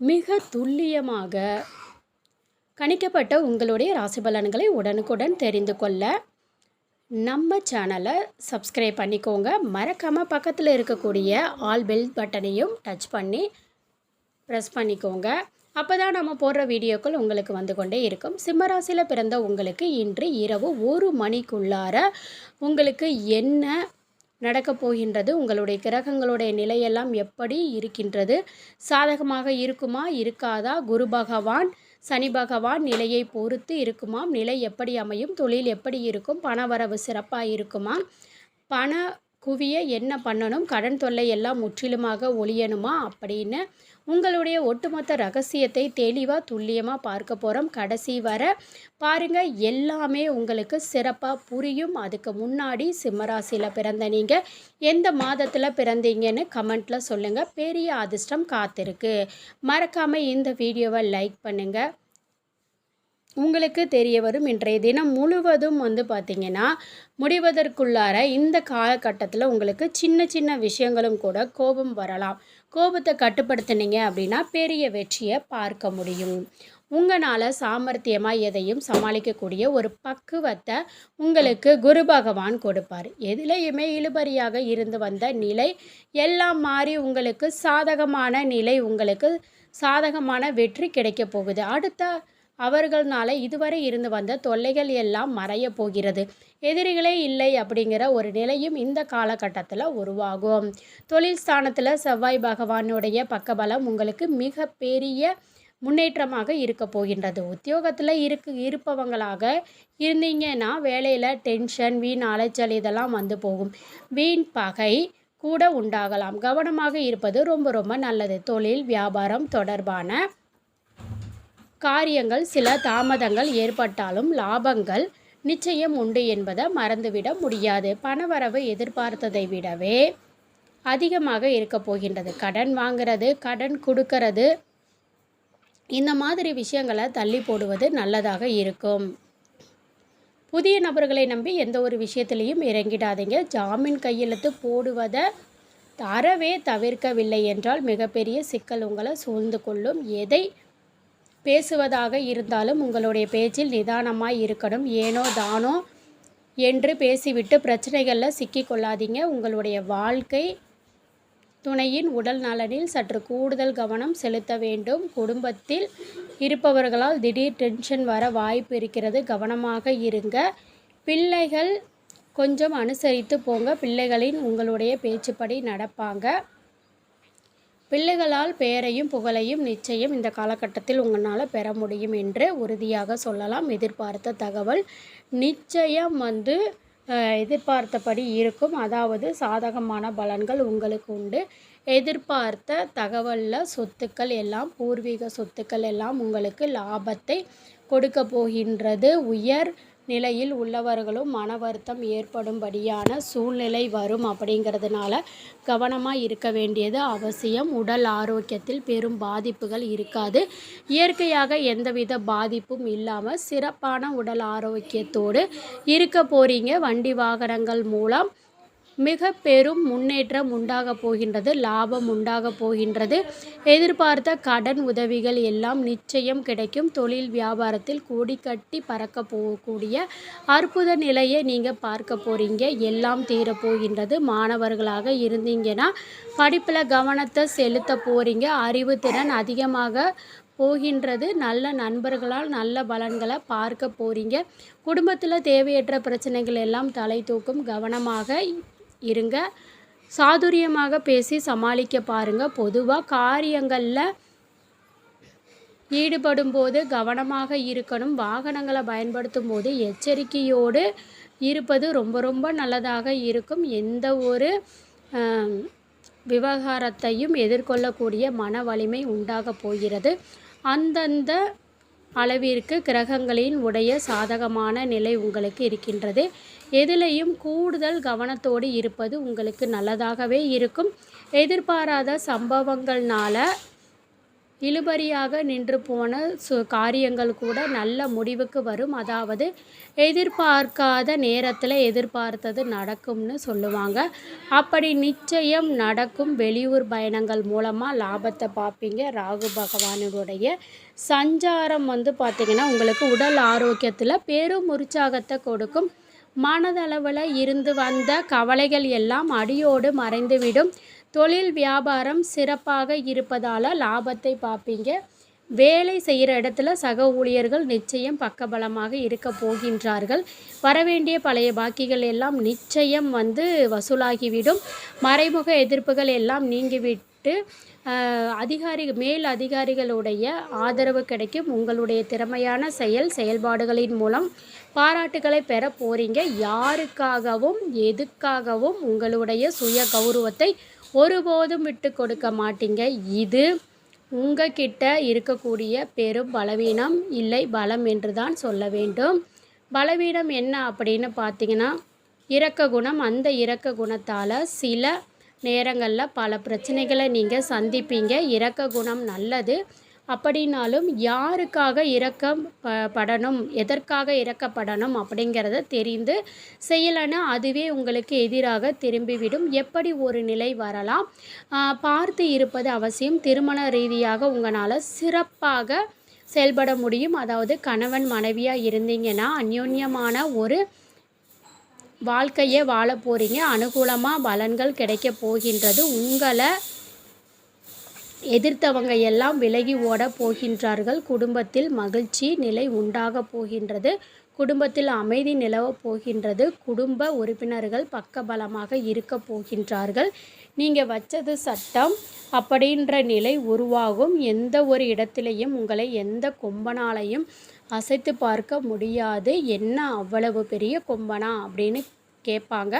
மிக துல்லியமாக கணிக்கப்பட்ட உங்களுடைய ராசி பலன்களை உடனுக்குடன் தெரிந்து கொள்ள நம்ம சேனலை சப்ஸ்கிரைப் பண்ணிக்கோங்க. மறக்காமல் பக்கத்தில் இருக்கக்கூடிய ஆல் பெல் பட்டனையும் டச் பண்ணி ப்ரெஸ் பண்ணிக்கோங்க. அப்போ தான் நம்ம போடுற வீடியோக்கள் உங்களுக்கு வந்து கொண்டே இருக்கும். சிம்மராசியில் பிறந்த உங்களுக்கு இன்று இரவு ஒரு மணிக்குள்ளார உங்களுக்கு என்ன நடக்கப் போகின்றது. உங்களுடைய கிரகங்களுடைய நிலையெல்லாம் எப்படி இருக்கின்றது? சாதகமாக இருக்குமா? இருக்காதா? குரு பகவான் சனி பகவான் நிலையை பொறுத்து இருக்குமாம். நிலை எப்படி அமையும்? தொழில் எப்படி இருக்கும்? பணவரவு சிறப்பாக இருக்குமா பண குவிய என்ன பண்ணணும்? கடன் தொல்லை எல்லாம் முற்றிலுமாக ஒழியணுமா? அப்படின்னு உங்களுடைய ஒட்டுமொத்த ரகசியத்தை தெளிவாக துல்லியமாக பார்க்க போகிறோம் கடைசி வர பாருங்கள் எல்லாமே உங்களுக்கு சிறப்பாக புரியும். அதுக்கு முன்னாடி சிம்மராசியில் பிறந்த நீங்கள் எந்த மாதத்தில் பிறந்தீங்கன்னு கமெண்ட்டில் சொல்லுங்கள் பெரிய அதிர்ஷ்டம் காத்திருக்கு. மறக்காமல் இந்த வீடியோவை லைக் பண்ணுங்கள் உங்களுக்கு தெரிய வரும் இன்றைய தினம் முழுவதும் வந்து பார்த்திங்கன்னா முடிவதற்குள்ளார இந்த காலகட்டத்தில் உங்களுக்கு சின்ன சின்ன விஷயங்களும் கூட கோபம் வரலாம். கோபத்தை கட்டுப்படுத்தினீங்க அப்படின்னா பெரிய வெற்றியை பார்க்க முடியும். உங்களால் சாமர்த்தியமாக எதையும் சமாளிக்கக்கூடிய ஒரு பக்குவத்தை உங்களுக்கு குரு பகவான் கொடுப்பார். எதிலையுமே இழுபறியாக இருந்து வந்த நிலை எல்லாம் மாறி உங்களுக்கு சாதகமான நிலை உங்களுக்கு சாதகமான வெற்றி கிடைக்க போகுது. அடுத்த அவர்களால் இதுவரை இருந்து வந்த தொல்லைகள் எல்லாம் மறைய போகிறது. எதிரிகளே இல்லை அப்படிங்கிற ஒரு நிலையும் இந்த காலகட்டத்தில் உருவாகும். தொழில் ஸ்தானத்தில் செவ்வாய் பகவானுடைய பக்கபலம் உங்களுக்கு மிக பெரிய முன்னேற்றமாக இருக்க போகின்றது. உத்தியோகத்தில் இருக்கு இருப்பவங்களாக இருந்தீங்கன்னா வேலையில் டென்ஷன் வீண் அலைச்சல் இதெல்லாம் வந்து போகும். வீண் பகை கூட உண்டாகலாம். கவனமாக இருப்பது ரொம்ப ரொம்ப நல்லது. தொழில் வியாபாரம் தொடர்பான காரியங்கள் சில தாமதங்கள் ஏற்பட்டாலும் லாபங்கள் நிச்சயம் உண்டு என்பதை மறந்துவிட முடியாது. பணவரவு எதிர்பார்த்ததை விடவே அதிகமாக இருக்க போகின்றது. கடன் வாங்கிறது கடன் கொடுக்கறது இந்த மாதிரி விஷயங்களை தள்ளி போடுவது நல்லதாக இருக்கும். புதிய நபர்களை நம்பி எந்த ஒரு விஷயத்திலையும் இறங்கிடாதீங்க. ஜாமீன் கையெழுத்து போடுவதை தரவே தவிர்க்கவில்லை என்றால் மிகப்பெரிய சிக்கல் உங்களை சூழ்ந்து கொள்ளும். எதை பேசுவதாக இருந்தாலும் உங்களுடைய பேச்சில் நிதானமாய் இருக்கணும். ஏனோ தானோ என்று பேசிவிட்டு பிரச்சனைகளில் சிக்கிக்கொள்ளாதீங்க உங்களுடைய வாழ்க்கை துணையின் உடல் நலனில் சற்று கூடுதல் கவனம் செலுத்த வேண்டும். குடும்பத்தில் இருப்பவர்களால் திடீர் டென்ஷன் வர வாய்ப்பு இருக்கிறது. கவனமாக இருங்க. பிள்ளைகள் கொஞ்சம் அனுசரித்து போங்க. பிள்ளைகளின் உங்களுடைய பேச்சுப்படி நடப்பாங்க. பிள்ளைகளால் பெயரையும் புகழையும் நிச்சயம் இந்த காலகட்டத்தில் உங்களால் பெற முடியும் என்று உறுதியாக சொல்லலாம். எதிர்பார்த்த தகவல் நிச்சயம் வந்து எதிர்பார்த்தபடி இருக்கும். அதாவது சாதகமான பலன்கள் உங்களுக்கு உண்டு. எதிர்பார்த்த தகவலில் சொத்துக்கள் எல்லாம் பூர்வீக சொத்துக்கள் எல்லாம் உங்களுக்கு லாபத்தை கொடுக்க போகின்றது. உயர் நிலையில் உள்ளவர்களும் மன வருத்தம் ஏற்படும்படியான சூழ்நிலை வரும் அப்படிங்கிறதுனால கவனமாக இருக்க வேண்டியது அவசியம். உடல் ஆரோக்கியத்தில் பெரும் பாதிப்புகள் இருக்காது. இயற்கையாக எந்தவித பாதிப்பும் இல்லாமல் சிறப்பான உடல் ஆரோக்கியத்தோடு இருக்க போகிறீங்க வண்டி வாகனங்கள் மூலம் மிக பெரும் முன்னேற்றம் உண்டாக போகின்றது லாபம் உண்டாக போகின்றது. எதிர்பார்த்த கடன் உதவிகள் எல்லாம் நிச்சயம் கிடைக்கும். தொழில் வியாபாரத்தில் கூடி கட்டி பறக்க போகக்கூடிய அற்புத நிலையை நீங்கள் பார்க்க போகிறீங்க எல்லாம் தீரப்போகின்றது மாணவர்களாக இருந்தீங்கன்னா படிப்பில் கவனத்தை செலுத்த போகிறீங்க அறிவுத்திறன் அதிகமாக போகின்றது. நல்ல நண்பர்களால் நல்ல பலன்களை பார்க்க போகிறீங்க குடும்பத்தில் தேவையற்ற பிரச்சனைகள் எல்லாம் தலை தூக்கும். கவனமாக இருங்க. சாதுரியமாக பேசி சமாளிக்க பாருங்கள் பொதுவாக காரியங்களில் ஈடுபடும் போது கவனமாக இருக்கணும். வாகனங்களை பயன்படுத்தும் போது எச்சரிக்கையோடு இருப்பது ரொம்ப ரொம்ப நல்லதாக இருக்கும். எந்த ஒரு விவகாரத்தையும் எதிர்கொள்ளக்கூடிய மன வலிமை உண்டாக போகிறது. அந்தந்த அளவிற்கு கிரகங்களின் உடைய சாதகமான நிலை உங்களுக்கு இருக்கின்றது. எதிலையும் கூடுதல் கவனத்தோடு இருப்பது உங்களுக்கு நல்லதாகவே இருக்கும். எதிர்பாராத சம்பவங்கள்னால இழுபறியாக நின்று போன சு காரியங்கள் கூட நல்ல முடிவுக்கு வரும். அதாவது எதிர்பார்க்காத நேரத்தில் எதிர்பார்த்தது நடக்கும்னு சொல்லுவாங்க. அப்படி நிச்சயம் நடக்கும் வெளியூர் பயணங்கள் மூலமாக லாபத்தை பார்ப்பீங்க ராகு பகவானுடைய சஞ்சாரம் வந்து பார்த்திங்கன்னா உங்களுக்கு உடல் ஆரோக்கியத்தில் பெரும் உற்சாகத்தை கொடுக்கும். மனதளவில் இருந்து வந்த கவலைகள் எல்லாம் அடியோடு மறைந்துவிடும். தொழில் வியாபாரம் சிறப்பாக இருப்பதால் லாபத்தை பார்ப்பீங்க. வேலை செய்கிற இடத்துல சக ஊழியர்கள் நிச்சயம் பக்கபலமாக இருக்க போகின்றார்கள். வரவேண்டிய பழைய பாக்கிகள் எல்லாம் நிச்சயம் வந்து வசூலாகிவிடும். மறைமுக எதிர்ப்புகள் எல்லாம் நீங்கிவிட்டு அதிகாரி மேல் அதிகாரிகளுடைய ஆதரவு கிடைக்கும். உங்களுடைய திறமையான செயல் செயல்பாடுகளின் மூலம் பாராட்டுகளை பெற போறீங்க. யாருக்காகவும் எதுக்காகவும் உங்களுடைய சுய கௌரவத்தை ஒருபோதும் விட்டு கொடுக்க மாட்டீங்க. இது உங்ககிட்ட இருக்கக்கூடிய பெரும் பலவீனம் இல்லை பலம் என்று தான் சொல்ல வேண்டும். பலவீனம் என்ன அப்படின்னு பார்த்தீங்கன்னா இறக்க குணம். அந்த இரக்க குணத்தால் சில நேரங்களில் பல பிரச்சனைகளை நீங்கள் சந்திப்பீங்க. இரக்க குணம் நல்லது. அப்படின்னாலும் யாருக்காக இரக்கம் ப படணும் எதற்காக இறக்கப்படணும் அப்படிங்கிறத தெரிந்து செய்யலைன்னா அதுவே உங்களுக்கு எதிராக திரும்பிவிடும். எப்படி ஒரு நிலை வரலாம்? பார்த்து இருப்பது அவசியம். திருமண ரீதியாக உங்களால் சிறப்பாக செயல்பட முடியும். அதாவது கணவன் மனைவியாக இருந்தீங்கன்னா அந்யோன்யமான ஒரு வாழ்க்கையை வாழ போகிறீங்க அனுகூலமாக பலன்கள் கிடைக்க போகின்றது. உங்களை எதிர்த்தவங்க எல்லாம் விலகி ஓட போகின்றார்கள். குடும்பத்தில் மகிழ்ச்சி நிலை உண்டாக போகின்றது. குடும்பத்தில் அமைதி நிலவப் போகின்றது. குடும்ப உறுப்பினர்கள் பக்கபலமாக இருக்க போகின்றார்கள். நீங்கள் வச்சது சட்டம் அப்படின்ற நிலை உருவாகும். எந்த ஒரு இடத்திலையும் உங்களை எந்த கொம்பனாலையும் அசைத்து பார்க்க முடியாது. என்ன அவ்வளவு பெரிய கொம்பனா அப்படின்னு கேட்பாங்க.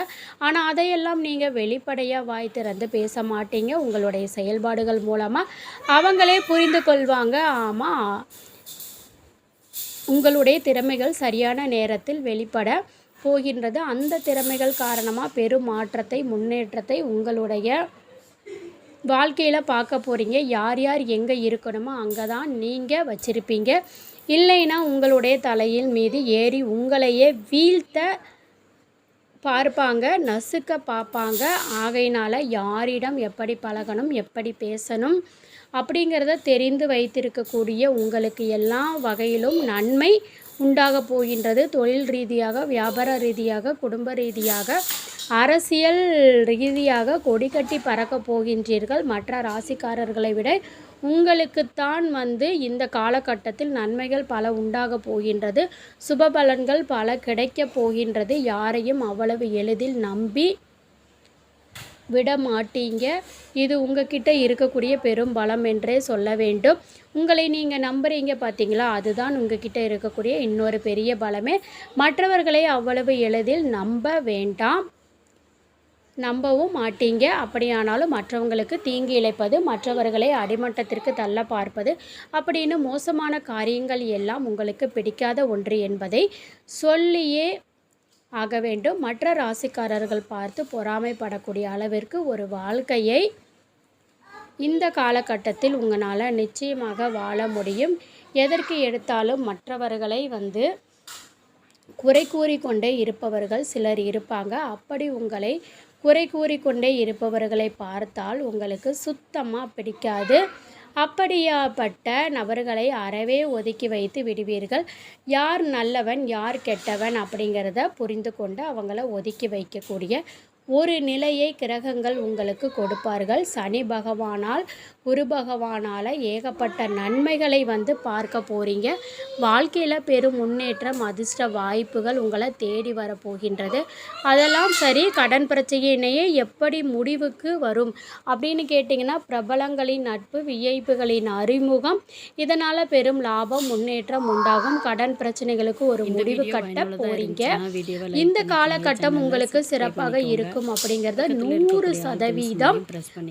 ஆனால் அதையெல்லாம் நீங்கள் வெளிப்படையாக வாய் திறந்து பேச மாட்டீங்க. உங்களுடைய செயல்பாடுகள் மூலமாக அவங்களே புரிந்து கொள்வாங்க. ஆமாம் உங்களுடைய திறமைகள் சரியான நேரத்தில் வெளிப்பட போகின்றது. அந்த திறமைகள் காரணமாக பெரும் மாற்றத்தை முன்னேற்றத்தை உங்களுடைய வாழ்க்கையில் பார்க்க போகிறீங்க யார் யார் எங்கே இருக்கணுமோ அங்கே தான் நீங்கள் வச்சுருப்பீங்க. இல்லைன்னா உங்களுடைய தலையில் மீது ஏறி உங்களையே வீழ்த்த பார்ப்பாங்க நசுக்க பார்ப்பாங்க. ஆகையினால் யாரிடம் எப்படி பழகணும் எப்படி பேசணும் அப்படிங்கிறத தெரிந்து வைத்திருக்கக்கூடிய உங்களுக்கு எல்லா வகையிலும் நன்மை உண்டாக போகின்றது. தொழில் ரீதியாக வியாபார ரீதியாக குடும்ப ரீதியாக அரசியல் ரீதியாக கொடிக்கட்டி பறக்க போகின்றீர்கள். மற்ற ராசிக்காரர்களை விட உங்களுக்குத்தான் வந்து இந்த காலகட்டத்தில் நன்மைகள் பல உண்டாக போகின்றது. சுப பலன்கள் பல கிடைக்க போகின்றது. யாரையும் அவ்வளவு எளிதில் நம்பி விட மாட்டீங்க இது உங்ககிட்ட இருக்கக்கூடிய பெரும் பலம் என்றே சொல்ல வேண்டும். உங்களை நீங்கள் நம்புறீங்க பார்த்தீங்களா அதுதான் உங்ககிட்ட இருக்கக்கூடிய இன்னொரு பெரிய பலமே. மற்றவர்களை அவ்வளவு எளிதில் நம்ப வேண்டாம். நம்பவும் மாட்டீங்க. அப்படியானாலும் மற்றவங்களுக்கு தீங்கு இழைப்பது மற்றவர்களை அடிமட்டத்திற்கு தள்ள பார்ப்பது அப்படின்னு மோசமான காரியங்கள் எல்லாம் உங்களுக்கு பிடிக்காத ஒன்று என்பதை சொல்லியே ஆக வேண்டும். மற்ற ராசிக்காரர்கள் பார்த்து பொறாமைப்படக்கூடிய அளவிற்கு ஒரு வாழ்க்கையை இந்த காலகட்டத்தில் உங்களால் நிச்சயமாக வாழ முடியும். எதற்கு எடுத்தாலும் மற்றவர்களை வந்து குறை கூறிக்கொண்டே இருப்பவர்கள் சிலர் இருப்பாங்க. அப்படி உங்களை குறை கூறிக்கொண்டே இருப்பவர்களை பார்த்தால் உங்களுக்கு சுத்தமாக பிடிக்காது. அப்படியாப்பட்ட நபர்களை அறவே ஒதுக்கி வைத்து விடுவீர்கள். யார் நல்லவன் யார் கெட்டவன் அப்படிங்கிறத புரிந்து கொண்டு அவங்கள ஒதுக்கி வைக்கக்கூடிய ஒரு நிலையை கிரகங்கள் உங்களுக்கு கொடுப்பார்கள். சனி பகவானால் குரு பகவானால் ஏகப்பட்ட நன்மைகளை வந்து பார்க்க போகிறீங்க வாழ்க்கையில் பெரும் முன்னேற்றம் அதிர்ஷ்ட வாய்ப்புகள் உங்களை தேடி வரப்போகின்றது அதெல்லாம் சரி கடன் பிரச்சனையே எப்படி முடிவுக்கு வரும் அப்படின்னு கேட்டிங்கன்னா பிரபலங்களின் நட்பு விஐப்புகளின் அறிமுகம் இதனால் பெரும் லாபம் முன்னேற்றம் உண்டாகும். கடன் பிரச்சனைகளுக்கு ஒரு முடிவு கட்ட போறீங்க. இந்த காலகட்டம் உங்களுக்கு சிறப்பாக இருக்கும். அப்படிங்கிறத நூறு சதவீதம்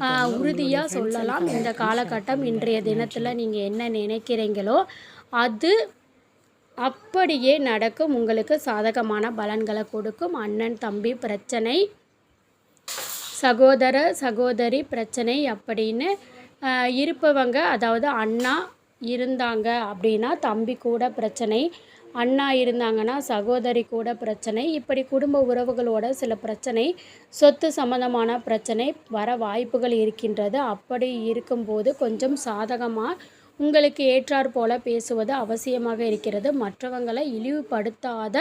ஆஹ், உறுதியா சொல்லலாம். இந்த காலகட்டம் இன்றைய தினத்தில் நீங்கள் என்ன நினைக்கிறீங்களோ அது அப்படியே நடக்கும். உங்களுக்கு சாதகமான பலன்களை கொடுக்கும். அண்ணன் தம்பி பிரச்சனை சகோதர சகோதரி பிரச்சனை அப்படின்னு இருப்பவங்க அதாவது அண்ணா இருந்தாங்க அப்படின்னா தம்பி கூட பிரச்சனை அண்ணா இருந்தாங்கன்னா சகோதரி கூட பிரச்சனை இப்படி குடும்ப உறவுகளோட சில பிரச்சனை சொத்து சம்பந்தமான பிரச்சனை வர வாய்ப்புகள் இருக்கின்றது. அப்படி இருக்கும்போது கொஞ்சம் சாதகமாக உங்களுக்கு ஏற்றாற் போல பேசுவது அவசியமாக இருக்கிறது. மற்றவங்களை இழிவுபடுத்தாத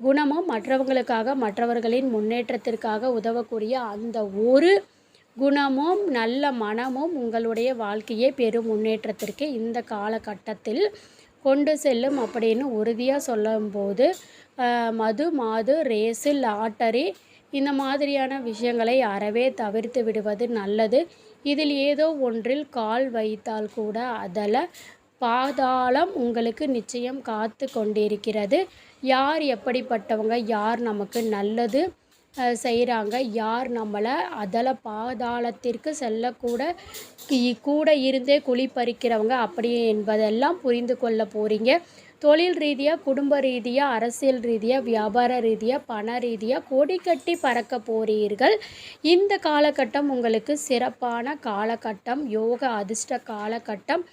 குணமும் மற்றவங்களுக்காக மற்றவர்களின் முன்னேற்றத்திற்காக உதவக்கூடிய அந்த ஒரு குணமும் நல்ல மனமும் உங்களுடைய வாழ்க்கையை பெரும் முன்னேற்றத்திற்கு இந்த காலகட்டத்தில் கொண்டு செல்லும் அப்படின்னு உறுதியாக சொல்லும்போது மது மாது ரேஸு லாட்டரி இந்த மாதிரியான விஷயங்களை அறவே தவிர்த்து விடுவது நல்லது. இதில் ஏதோ ஒன்றில் கால் வைத்தால் கூட அதில் பாதாளம் உங்களுக்கு நிச்சயம் காத்து கொண்டிருக்கிறது. யார் எப்படிப்பட்டவங்க யார் நமக்கு நல்லது செய்கிறாங்க யார் நம்மளை அதில் பாதாளத்திற்கு செல்லக்கூட கூட இருந்தே குழி பறிக்கிறவங்க அப்படி என்பதெல்லாம் புரிந்து கொள்ள போகிறீங்க தொழில் ரீதியாக குடும்ப ரீதியாக அரசியல் ரீதியாக வியாபார ரீதியாக பண ரீதியாக கொடி கட்டி பறக்க போகிறீர்கள் இந்த காலகட்டம் உங்களுக்கு சிறப்பான காலகட்டம். யோக அதிர்ஷ்ட காலகட்டம்.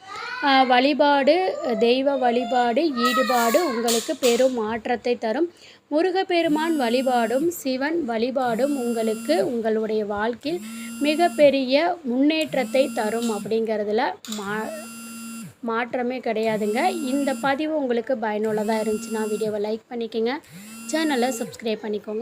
வழிபாடு தெய்வ வழிபாடு ஈடுபாடு உங்களுக்கு பெரும் மாற்றத்தை தரும். முருகப்பெருமான் வழிபாடும் சிவன் வழிபாடும் உங்களுக்கு உங்களுடைய வாழ்க்கையில் மிகப்பெரிய முன்னேற்றத்தை தரும் அப்படிங்கிறதுல மா மாற்றமே கிடையாதுங்க. இந்த பதிவு உங்களுக்கு பயனுள்ளதாக இருந்துச்சுன்னா வீடியோவை லைக் பண்ணிக்கோங்க. சேனலை சப்ஸ்கிரைப் பண்ணிக்கோங்க.